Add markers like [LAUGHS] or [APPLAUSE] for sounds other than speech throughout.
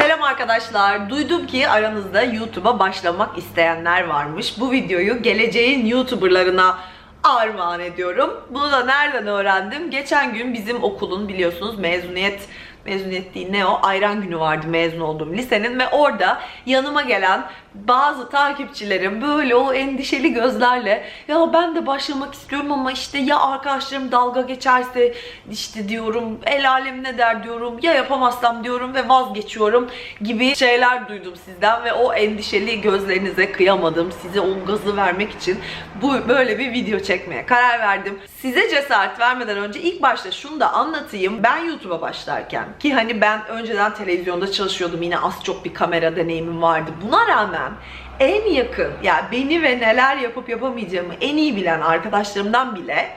Selam arkadaşlar. Duydum ki aranızda YouTube'a başlamak isteyenler varmış. Bu videoyu geleceğin YouTuber'larına armağan ediyorum. Bunu da nereden öğrendim? Geçen gün bizim okulun biliyorsunuz mezuniyet mezuniyet değil ne o ayran günü vardı mezun olduğum lisenin ve orada yanıma gelen bazı takipçilerim böyle o endişeli gözlerle ya ben de başlamak istiyorum ama işte ya arkadaşlarım dalga geçerse işte diyorum el alem ne der diyorum ya yapamazsam diyorum ve vazgeçiyorum gibi şeyler duydum sizden ve o endişeli gözlerinize kıyamadım size o gazı vermek için bu böyle bir video çekmeye karar verdim. Size cesaret vermeden önce ilk başta şunu da anlatayım. Ben YouTube'a başlarken ki hani ben önceden televizyonda çalışıyordum yine az çok bir kamera deneyimim vardı. Buna rağmen en yakın yani beni ve neler yapıp yapamayacağımı en iyi bilen arkadaşlarımdan bile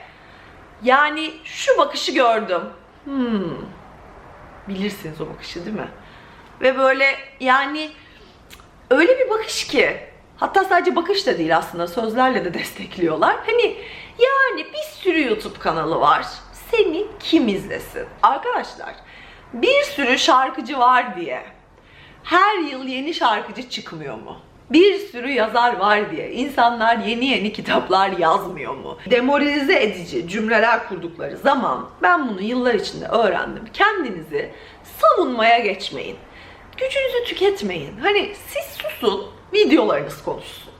yani şu bakışı gördüm. Hmm. Bilirsiniz o bakışı değil mi? Ve böyle yani öyle bir bakış ki hatta sadece bakış da değil aslında sözlerle de destekliyorlar. Hani yani bir sürü YouTube kanalı var. Seni kim izlesin? Arkadaşlar bir sürü şarkıcı var diye her yıl yeni şarkıcı çıkmıyor mu? Bir sürü yazar var diye insanlar yeni yeni kitaplar yazmıyor mu? Demoralize edici cümleler kurdukları zaman ben bunu yıllar içinde öğrendim. Kendinizi savunmaya geçmeyin. Gücünüzü tüketmeyin. Hani siz susun, videolarınız konuşsun.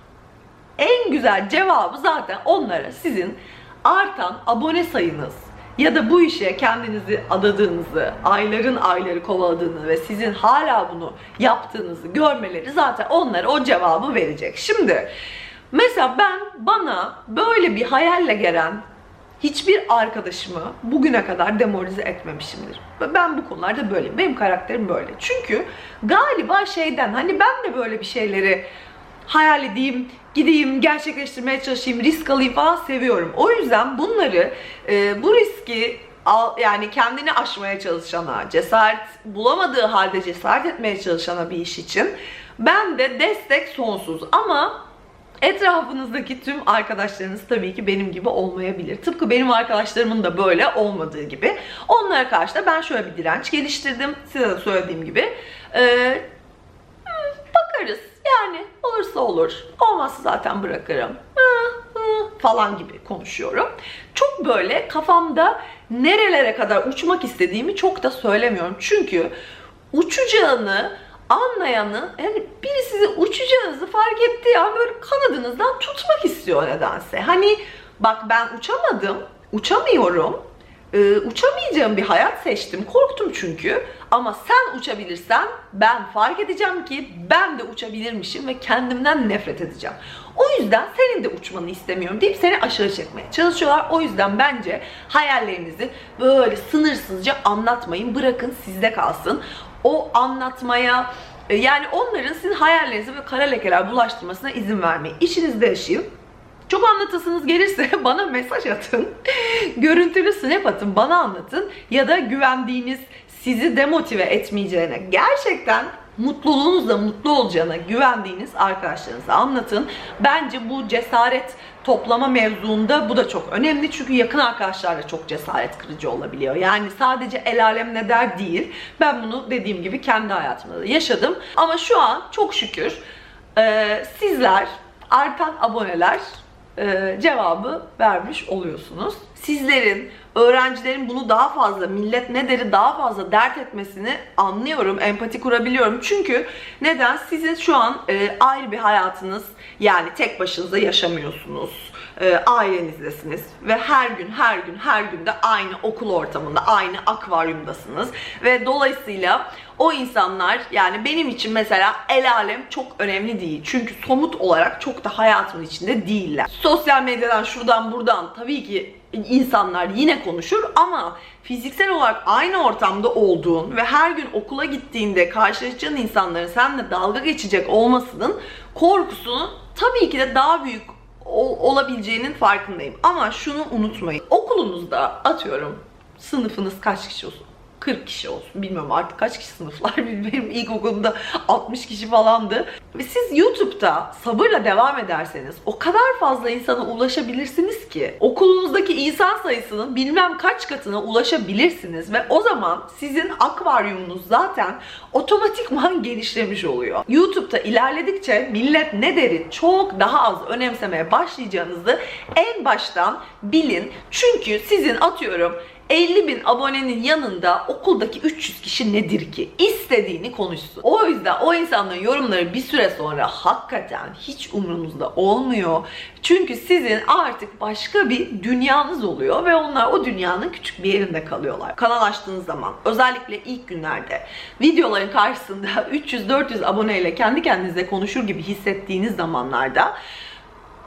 En güzel cevabı zaten onlara sizin artan abone sayınız ya da bu işe kendinizi adadığınızı, ayların ayları kovaladığını ve sizin hala bunu yaptığınızı görmeleri zaten onlara o cevabı verecek. Şimdi mesela ben bana böyle bir hayalle gelen hiçbir arkadaşımı bugüne kadar demoralize etmemişimdir. Ben bu konularda böyleyim. Benim karakterim böyle. Çünkü galiba şeyden hani ben de böyle bir şeyleri hayal edeyim, gideyim, gerçekleştirmeye çalışayım, risk alayım falan seviyorum. O yüzden bunları, e, bu riski al, yani kendini aşmaya çalışana, cesaret bulamadığı halde cesaret etmeye çalışana bir iş için ben de destek sonsuz. Ama etrafınızdaki tüm arkadaşlarınız tabii ki benim gibi olmayabilir. Tıpkı benim arkadaşlarımın da böyle olmadığı gibi. Onlara karşı da ben şöyle bir direnç geliştirdim. Size de söylediğim gibi. Ee, bakarız. Yani olursa olur. Olmazsa zaten bırakırım. Falan gibi konuşuyorum. Çok böyle kafamda nerelere kadar uçmak istediğimi çok da söylemiyorum. Çünkü uçacağını anlayanı yani biri sizi uçacağınızı fark ettiği an böyle kanadınızdan tutmak istiyor nedense. Hani bak ben uçamadım, uçamıyorum ee, uçamayacağım bir hayat seçtim. Korktum çünkü. Ama sen uçabilirsen ben fark edeceğim ki ben de uçabilirmişim ve kendimden nefret edeceğim. O yüzden senin de uçmanı istemiyorum deyip seni aşağı çekmeye çalışıyorlar. O yüzden bence hayallerinizi böyle sınırsızca anlatmayın. Bırakın sizde kalsın. O anlatmaya e, yani onların sizin hayallerinizi ve kara lekeler bulaştırmasına izin vermeyin. İşinizde yaşayın. Çok anlatasınız gelirse [LAUGHS] bana mesaj atın. Görüntülü snap atın, bana anlatın. Ya da güvendiğiniz, sizi demotive etmeyeceğine, gerçekten mutluluğunuzla mutlu olacağına güvendiğiniz arkadaşlarınıza anlatın. Bence bu cesaret toplama mevzuunda bu da çok önemli. Çünkü yakın arkadaşlarla çok cesaret kırıcı olabiliyor. Yani sadece el alem ne der değil. Ben bunu dediğim gibi kendi hayatımda da yaşadım. Ama şu an çok şükür e, sizler artan aboneler e, cevabı vermiş oluyorsunuz. Sizlerin, öğrencilerin bunu daha fazla, millet ne deri daha fazla dert etmesini anlıyorum, empati kurabiliyorum. Çünkü neden? Sizin şu an e, ayrı bir hayatınız, yani tek başınıza yaşamıyorsunuz. E, ailenizdesiniz ve her gün, her gün, her günde aynı okul ortamında, aynı akvaryumdasınız. Ve dolayısıyla o insanlar yani benim için mesela el alem çok önemli değil. Çünkü somut olarak çok da hayatımın içinde değiller. Sosyal medyadan şuradan buradan tabii ki insanlar yine konuşur ama fiziksel olarak aynı ortamda olduğun ve her gün okula gittiğinde karşılaşacağın insanların seninle dalga geçecek olmasının korkusunu tabii ki de daha büyük olabileceğinin farkındayım. Ama şunu unutmayın. Okulunuzda atıyorum sınıfınız kaç kişi olsun? 40 kişi olsun. Bilmiyorum artık kaç kişi sınıflar. [LAUGHS] Benim ilkokulumda 60 kişi falandı. Ve siz YouTube'da sabırla devam ederseniz o kadar fazla insana ulaşabilirsiniz ki okulunuzdaki insan sayısının bilmem kaç katına ulaşabilirsiniz ve o zaman sizin akvaryumunuz zaten otomatikman [LAUGHS] genişlemiş oluyor. YouTube'da ilerledikçe millet ne deri çok daha az önemsemeye başlayacağınızı en baştan bilin. Çünkü sizin atıyorum 50 bin abonenin yanında okuldaki 300 kişi nedir ki? İstediğini konuşsun. O yüzden o insanların yorumları bir süre sonra hakikaten hiç umrunuzda olmuyor. Çünkü sizin artık başka bir dünyanız oluyor ve onlar o dünyanın küçük bir yerinde kalıyorlar. Kanal açtığınız zaman özellikle ilk günlerde videoların karşısında [LAUGHS] 300-400 aboneyle kendi kendinize konuşur gibi hissettiğiniz zamanlarda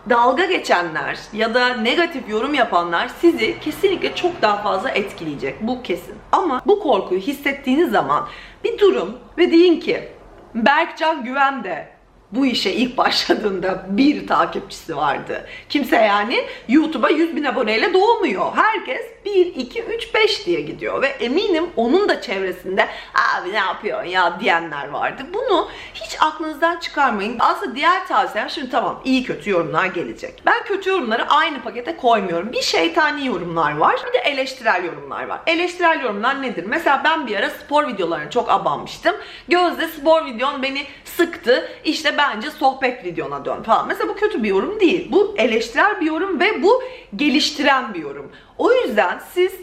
dalga geçenler ya da negatif yorum yapanlar sizi kesinlikle çok daha fazla etkileyecek. Bu kesin. Ama bu korkuyu hissettiğiniz zaman bir durun ve deyin ki Berkcan Güven de bu işe ilk başladığında bir takipçisi vardı. Kimse yani YouTube'a 100 bin aboneyle doğmuyor. Herkes 1, 2, 3, 5 diye gidiyor. Ve eminim onun da çevresinde abi ne yapıyorsun ya diyenler vardı. Bunu hiç aklınızdan çıkarmayın. Aslında diğer tavsiyem şimdi tamam iyi kötü yorumlar gelecek. Ben kötü yorumları aynı pakete koymuyorum. Bir şeytani yorumlar var bir de eleştirel yorumlar var. Eleştirel yorumlar nedir? Mesela ben bir ara spor videolarına çok abanmıştım. Gözde spor videon beni sıktı. İşte bence sohbet videona dön falan. Mesela bu kötü bir yorum değil. Bu eleştirel bir yorum ve bu geliştiren bir yorum. O yüzden siz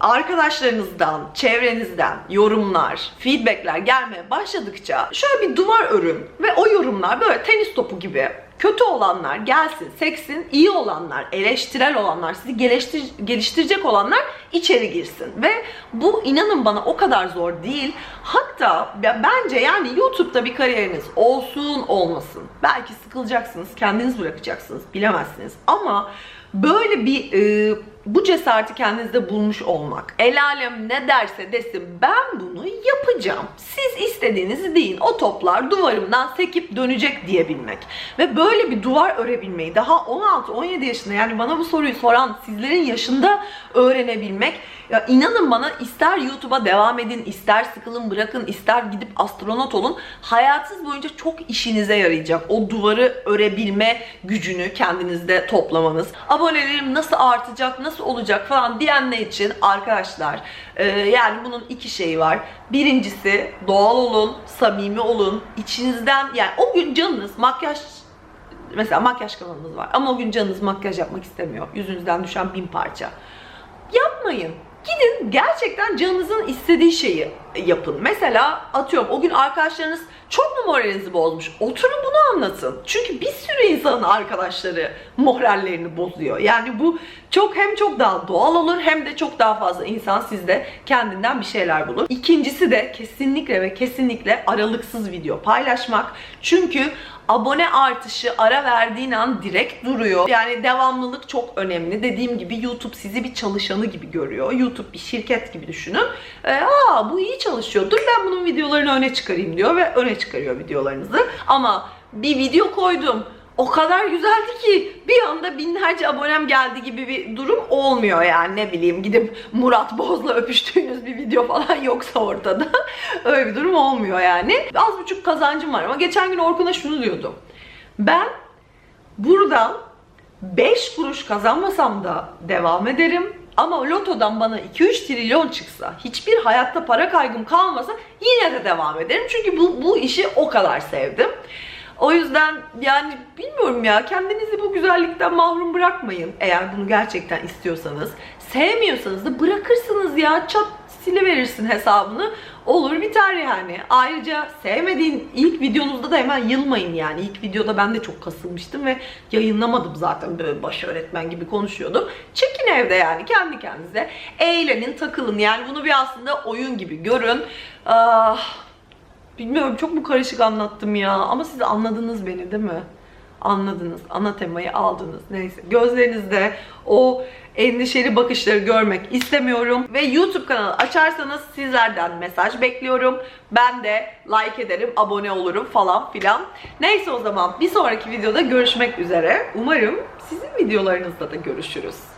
arkadaşlarınızdan, çevrenizden yorumlar, feedbackler gelmeye başladıkça şöyle bir duvar örün ve o yorumlar böyle tenis topu gibi kötü olanlar gelsin, seksin, iyi olanlar, eleştirel olanlar, sizi geliştir geliştirecek olanlar içeri girsin. Ve bu inanın bana o kadar zor değil. Hatta bence yani YouTube'da bir kariyeriniz olsun olmasın. Belki sıkılacaksınız, kendiniz bırakacaksınız, bilemezsiniz. Ama böyle bir e, bu cesareti kendinizde bulmuş olmak. El alem ne derse desin ben bunu yapacağım. Siz istediğinizi deyin. O toplar duvarımdan sekip dönecek diyebilmek. Ve böyle bir duvar örebilmeyi daha 16-17 yaşında yani bana bu soruyu soran sizlerin yaşında öğrenebilmek. Ya inanın bana ister YouTube'a devam edin, ister sıkılın bırakın, ister gidip astronot olun. Hayatınız boyunca çok işinize yarayacak. O duvarı örebilme gücünü kendinizde toplamanız. Abonelerim nasıl artacak, nasıl olacak falan diyenler için arkadaşlar e, yani bunun iki şeyi var. Birincisi doğal olun, samimi olun. İçinizden yani o gün canınız makyaj mesela makyaj kanalınız var ama o gün canınız makyaj yapmak istemiyor. Yüzünüzden düşen bin parça. Yapmayın. Gidin gerçekten canınızın istediği şeyi yapın. Mesela atıyorum o gün arkadaşlarınız çok mu moralinizi bozmuş? Oturun bunu anlatın. Çünkü bir sürü insanın arkadaşları morallerini bozuyor. Yani bu çok hem çok daha doğal olur hem de çok daha fazla insan sizde kendinden bir şeyler bulur. İkincisi de kesinlikle ve kesinlikle aralıksız video paylaşmak. Çünkü abone artışı ara verdiğin an direkt duruyor. Yani devamlılık çok önemli. Dediğim gibi YouTube sizi bir çalışanı gibi görüyor. YouTube bir şirket gibi düşünün. Ee, aa bu iyi çalışıyor. Dur ben bunun videolarını öne çıkarayım diyor ve öne çıkarıyor videolarınızı. Ama bir video koydum o kadar güzeldi ki bir anda binlerce abonem geldi gibi bir durum olmuyor yani ne bileyim gidip Murat Boz'la öpüştüğünüz bir video falan [LAUGHS] yoksa ortada öyle bir durum olmuyor yani. Az buçuk kazancım var ama geçen gün Orkun'a şunu diyordum. Ben buradan 5 kuruş kazanmasam da devam ederim. Ama lotodan bana 2-3 trilyon çıksa, hiçbir hayatta para kaygım kalmasa yine de devam ederim. Çünkü bu, bu işi o kadar sevdim. O yüzden yani bilmiyorum ya kendinizi bu güzellikten mahrum bırakmayın eğer bunu gerçekten istiyorsanız. Sevmiyorsanız da bırakırsınız ya çat siliverirsin hesabını olur biter yani. Ayrıca sevmediğin ilk videonuzda da hemen yılmayın yani. İlk videoda ben de çok kasılmıştım ve yayınlamadım zaten böyle baş öğretmen gibi konuşuyordum. Çekin evde yani kendi kendinize. Eğlenin, takılın yani bunu bir aslında oyun gibi görün. Ah, Bilmiyorum çok mu karışık anlattım ya ama siz anladınız beni değil mi? Anladınız. Ana temayı aldınız. Neyse. Gözlerinizde o endişeli bakışları görmek istemiyorum. Ve YouTube kanalı açarsanız sizlerden mesaj bekliyorum. Ben de like ederim, abone olurum falan filan. Neyse o zaman bir sonraki videoda görüşmek üzere. Umarım sizin videolarınızda da görüşürüz.